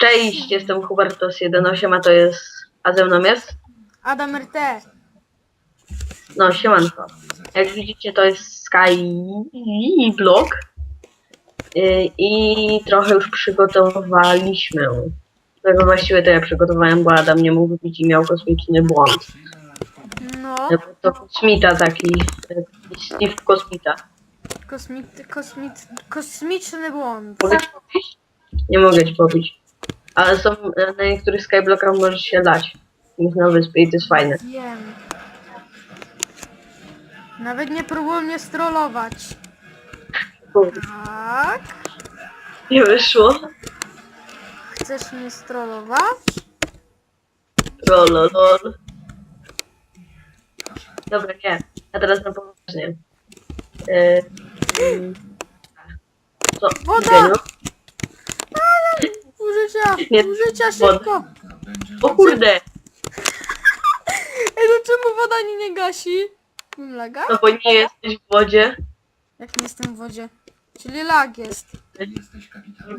Cześć, jestem Hubertos18, a to jest... A ze mną jest? Adam RT. No, siemanko. Jak widzicie, to jest Skyblock. Yy, I trochę już przygotowaliśmy. Tego właściwie to ja przygotowałem, bo Adam nie mógł wypić i miał kosmiczny błąd. No, Yy, To kosmita taki, yy, Steve Kosmita. kosmit, kosmit, kosmiczny błąd. Mogę ci popić? Nie mogę ci popić. Ale są, yy, na niektórych skyblockach możesz się dać. Na wyspie i to jest fajne. Wiem. Nawet nie próbuj mnie strollować. Kurde, Tak? Nie wyszło. Chcesz mnie strollować? Lololol. Dobra, nie. A teraz na poważnie. Yy, mm, co? Woda! Geniu? Użycia! Nie, Użycia woda. szybko! O kurde! Ej, no czemu woda nie, nie gasi? Mam laga? No bo nie jesteś w wodzie. Jak nie jestem w wodzie? Czyli lag jest.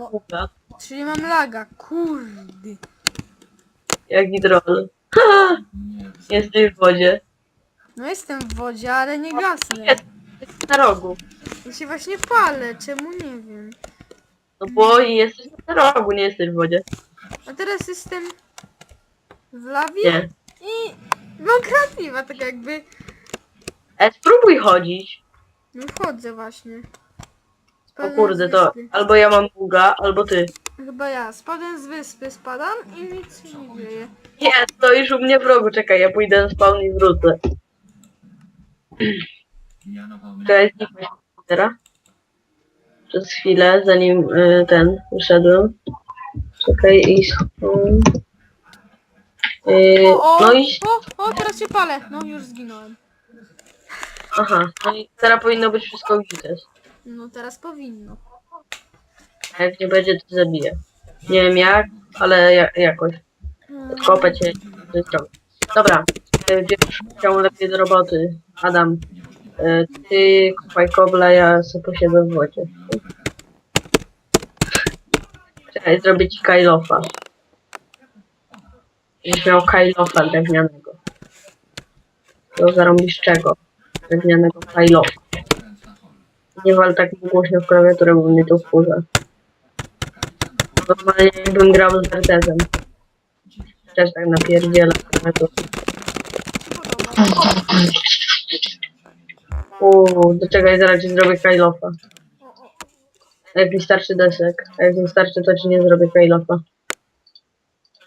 Kurwa, czyli mam laga. Kurde. Jaki troll. Ha! Jesteś w wodzie. No jestem w wodzie, ale nie gasnę. Jest, na rogu. Ja się właśnie palę, czemu nie wiem. No bo jesteś na rogu, nie jesteś w wodzie. A teraz jestem w lawie Nie. i mam kreatywa, tak jakby. E, spróbuj chodzić. No wchodzę właśnie. O Spadłem kurde, z to wyspy. albo ja mam buga, albo ty. Chyba ja. Spadłem z wyspy, spadam i nic się nie dzieje. Nie, stoisz u mnie w rogu, czekaj, ja pójdę na spawn i wrócę. Czekaj, zniknę komputera. Przez chwilę, zanim y, ten wyszedłem. Czekaj i. Y, O, o, no i... o, o, teraz się palę. No już zginąłem. Aha, no i teraz powinno być wszystko gdzieś. No teraz powinno. A jak nie będzie, to zabiję. Nie wiem jak, ale ja, jakoś. Odkopę cię i zrobię. Dobra, y, bierz się lepiej do roboty. Adam, y, ty kopaj kobla, ja sobie posiedzę w wodzie. Czekaj, zrobię ci kajlofa. Będziesz miał kajlofa drewnianego. To zarąbisz czego? Drewnianego kajlofa. Nie wal tak głośno w klawiaturę, bo mnie to wkurza. Normalnie jakbym grał z Bertezem. Też tak napierdzielę klawiaturę. Uuu, do czego zaraz ci zrobię kajlofa. Jak mi starczy desek, a jak mi starczy, to ci nie zrobię kajlofa.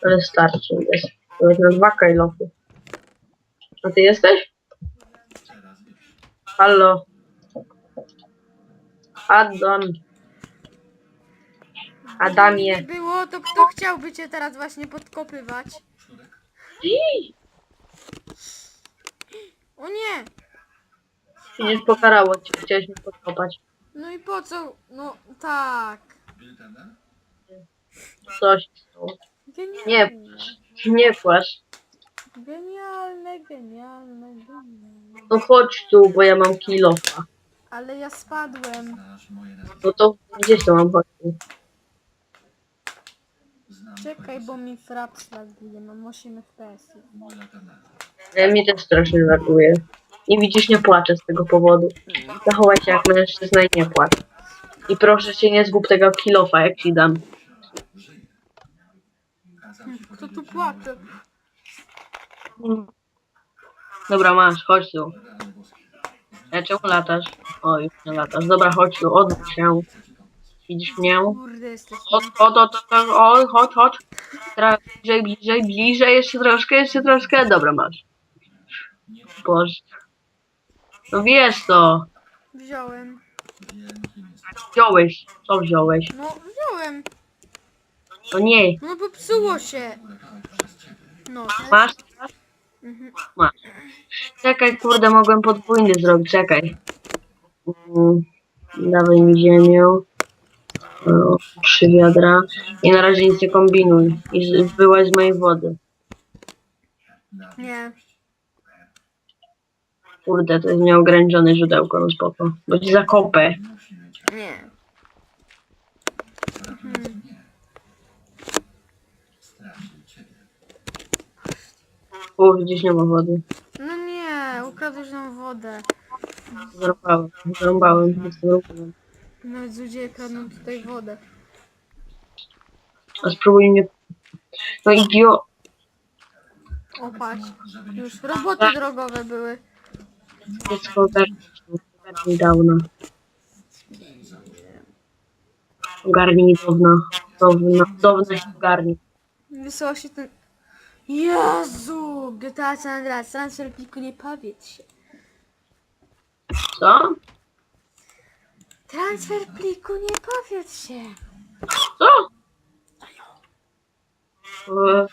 Ale starczy mi desek. Nawet na dwa kajlofy. A ty jesteś? Halo. Adam. Adamie. Nie było, to kto chciałby cię teraz właśnie podkopywać? O nie! Nie pokarało cię, chciałeś mnie podkopać. No i po co? No tak. Coś. Genialne. Nie. Nie płacz. Genialne, genialne, genialne. No chodź tu, bo ja mam kilofa. Ale ja spadłem. No to gdzieś to mam chodź tu. Czekaj, bo mi fraps laguje. Mam 8 fps. Ja mnie też strasznie laguje. I widzisz, nie płaczę z tego powodu. Zachowaj się jak mężczyzna i nie płacz. I proszę cię, nie zgub tego kilofa, jak ci dam. Kto tu płacze? Dobra, masz, chodź tu. Ja czemu latasz? O, już nie latasz. Dobra, chodź tu, odwróć się. Widzisz mnie? Kurde, jesteś. Chodź, chodź, chodź, chodź, oj, chodź, chodź. Teraz bliżej, bliżej, bliżej, jeszcze troszkę, jeszcze troszkę. Dobra, masz. Boże. No wiesz to. Wziąłem. Wziąłeś. Co wziąłeś? No, wziąłem. No nie. No popsuło się. No. Masz? Mhm. Masz. Czekaj, kurde, mogłem podwójny zrobić, czekaj. Mm, Dawaj mi ziemię. O, Trzy wiadra. I na razie nic nie kombinuj. I z- wyłaź z mojej wody. Nie. Kurde, to jest nieograniczone źródełko, no spoko. Bo ci zakopę. Nie. Mhm. O, gdzieś nie ma wody. No nie, ukradłeś nam wodę. Zarąbałem, zarąbałem, jestem ruchem. No ludzie kradną tutaj wodę. A spróbuj mnie... No idio... O już roboty drogowe były. Dziecko ogarnij. Dawna. Ogarnij dawna. Dawna. Dawna się ogarnij. Wysłał się ten... Jezu! GTA San Andreas, transfer pliku nie powiedz się. Co? Transfer pliku nie powiedz się. Co? E,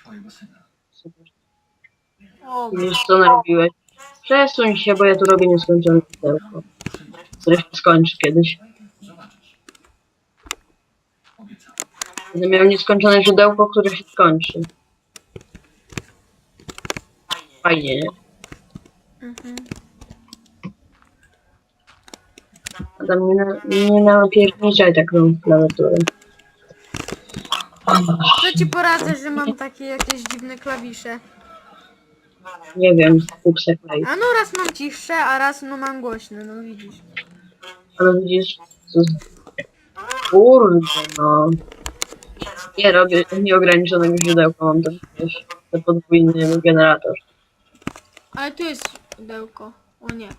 Wiesz co narobiłeś? Przesuń się, bo ja tu robię nieskończone pudełko. Się skończy kiedyś. Będę miał nieskończone źródełko, które się skończy. Fajnie, nie? mhm. Adam, nie, na, nie napierniczaj tak tą klawiaturę. Co ci poradzę, że mam takie jakieś dziwne klawisze? Nie wiem, klej. A no raz mam cichsze, a raz no mam głośne, no widzisz. Ale widzisz, co. Kurde, no. Nie robię nieograniczonego źródełka, mam tam wiesz, ten podwójny generator. Ale tu jest pudełko. O nie.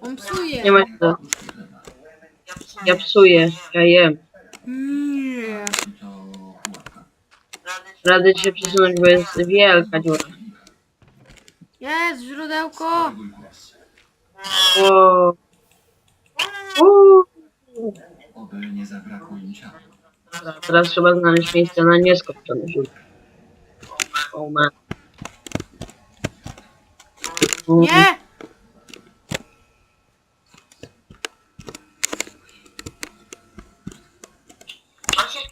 On psuje. Nie ma co. Ja psuję, ja jem. Nie. Radzę ci się przesunąć, bo jest wielka dziura. Jest źródełko. O. Uuu. Oby nie zabrakło im ciała. Dobra, Teraz trzeba znaleźć miejsce na nieskończone źródło. O man. Nie!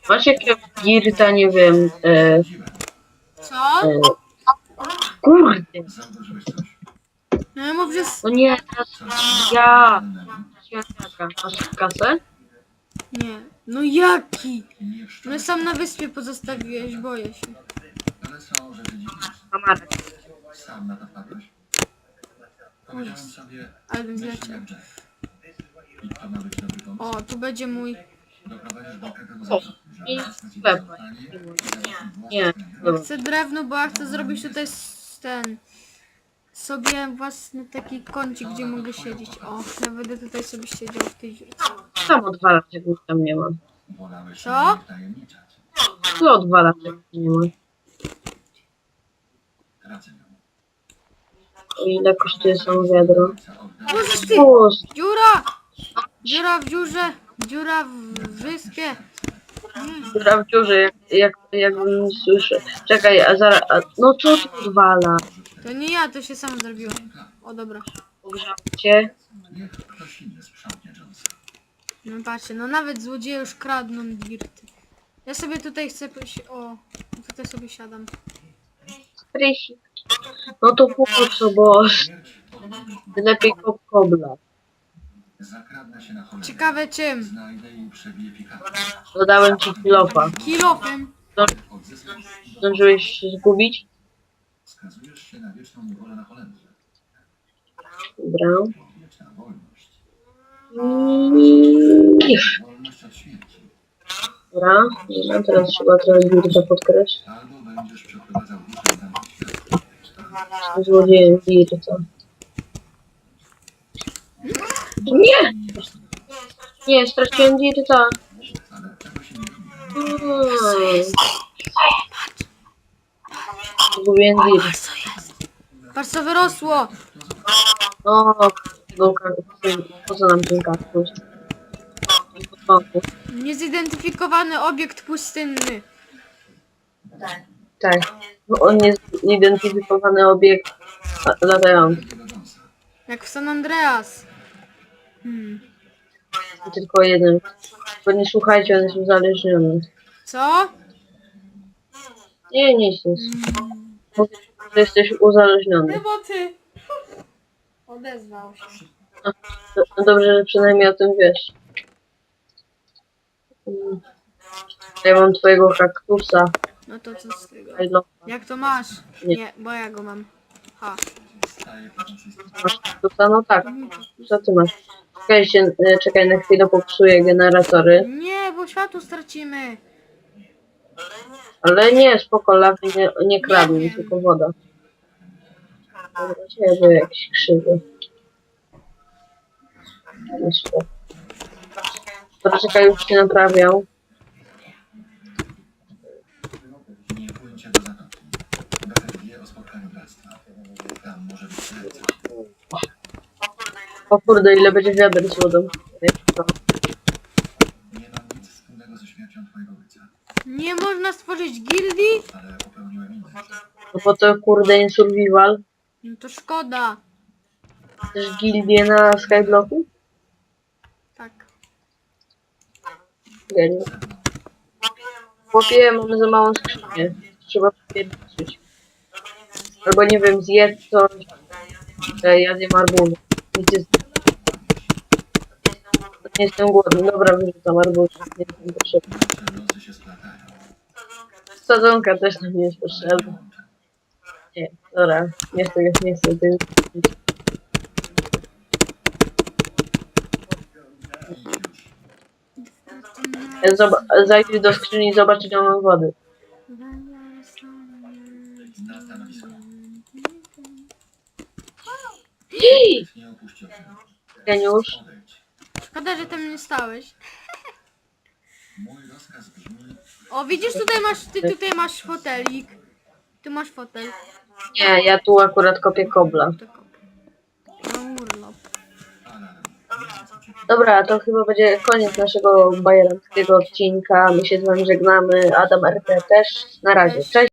Masz jakiegoś dirta, nie wiem, e, Co? e, kurde, Zauważyłeś coś? No przez... no nie, teraz ja, masz kasę? Nie. No jaki? Nie No sam na wyspie pozostawiłeś, boję się. ale są rzeczy dziwne. Sam na to wpadłeś? Powiedziałem sobie, Ale bym myśl zleciał. jak Jeff. I to ma być dobry pomysł. O, tu będzie mój... Doprowadzisz do takiego O, że i sklep. Nie, własny dobra. Chcę drewno, bo ja chcę zrobić tutaj s- ten... Sobie własny taki kącik, gdzie mogę siedzieć. O, ja będę tutaj sobie siedział w tej dziurce. Tam odwalać, jak nic tam nie ma. Co? Tu odwalać, jak nie ma. Ile kosztuje samo wiadro? Możesz ty! Dziura! Dziura w dziurze! Dziura w wyspie! Dziura w dziurze, jak, jak, jakbym słyszę. Czekaj, a zaraz, a, no co tu odwala? To nie ja, to się samo zrobiło. O, dobra. Pogrzał cię? No patrzcie, no nawet złodzieje już kradną dirty. Ja sobie tutaj chcę... posi- O, tutaj sobie siadam. Rysik. No to po co, bo lepiej kop kobla. Zakradnę się na cholerę. Ciekawe czym? Znajdę i przebiję pikachu. Dodałem ci kilofa. Kilofem. Odzyskasz Zdążyłeś się zgubić? Skazujesz się na wieczną niewolę na Holendrze. Dobra. Wieczna wolność. Iż. Wolność od śmierci. Dobra. Dobra, teraz trzeba trochę dirta podkreślić. Albo będziesz przeprowadzał. Złodziejem. Nie! Nie jest to, straciłem robi. Hmm. Zgubiłem. Patrz co wyrosło! O, tego kaktusu. Po co nam ten kaktus? Niezidentyfikowany obiekt pustynny. Tak. Bo On jest zidentyfikowany obiekt latający. Jak w San Andreas. Hmm. Tylko jeden. Bo nie słuchajcie, on jest uzależniony. Co? Nie, nic, nic. Mówię, że jesteś uzależniony. Chyba ty. Odezwał się. No dobrze, że przynajmniej o tym wiesz. Mm. Ja mam twojego kaktusa. No to co z tego? I love Jak to masz? Nie. Nie, bo ja go mam. Ha. Masz statusa? No tak. Co ty masz? Czekaj, się, y, czekaj na chwilę, popsuję generatory. Nie, bo światło stracimy. Ale nie, spoko, lawy nie, nie kradnie, Nie wiem. tylko woda. Dobra, czekaj, bo jakiś krzywy. Spoko. Dobra, czekaj, już się naprawiał. Nie płyńcie do zatoki. Becher wie o spotkaniu bractwa. Tam może być serce. O kurde, ile będzie wiader z wodą. Nie mam nic wspólnego ze śmiercią twojego ojca, Nie można stworzyć gildii? ale popełniłem inne. No bo to kurde nie survival. No to szkoda. Też gildię na Skyblocku? Tak. Nie. Chłopie, mamy za małą skrzynię. Trzeba pierdzić. Albo nie wiem, zjedz coś. Ja zjem arbuz. Nic jest... Nie jestem głodny. Dobra, wyrzucam arbuz. Nie jestem potrzebny. Sadzonka też nam nie jest potrzebna. Nie, dobra. Nie chcę, nie chcę. Zob- Zajdź do skrzyni i zobacz, ile mam wody. Na. Geniusz. Szkoda, że tam nie stałeś. Mój rozkaz brzmi... O, widzisz, tutaj masz, ty tutaj masz fotelik. Tu masz fotel. Nie, ja tu akurat kopię kobla. To kop. Urlop. Dobra, to chyba będzie koniec naszego bajeranskiego odcinka. My się z wami żegnamy. Adam RT też. Na razie. Cześć.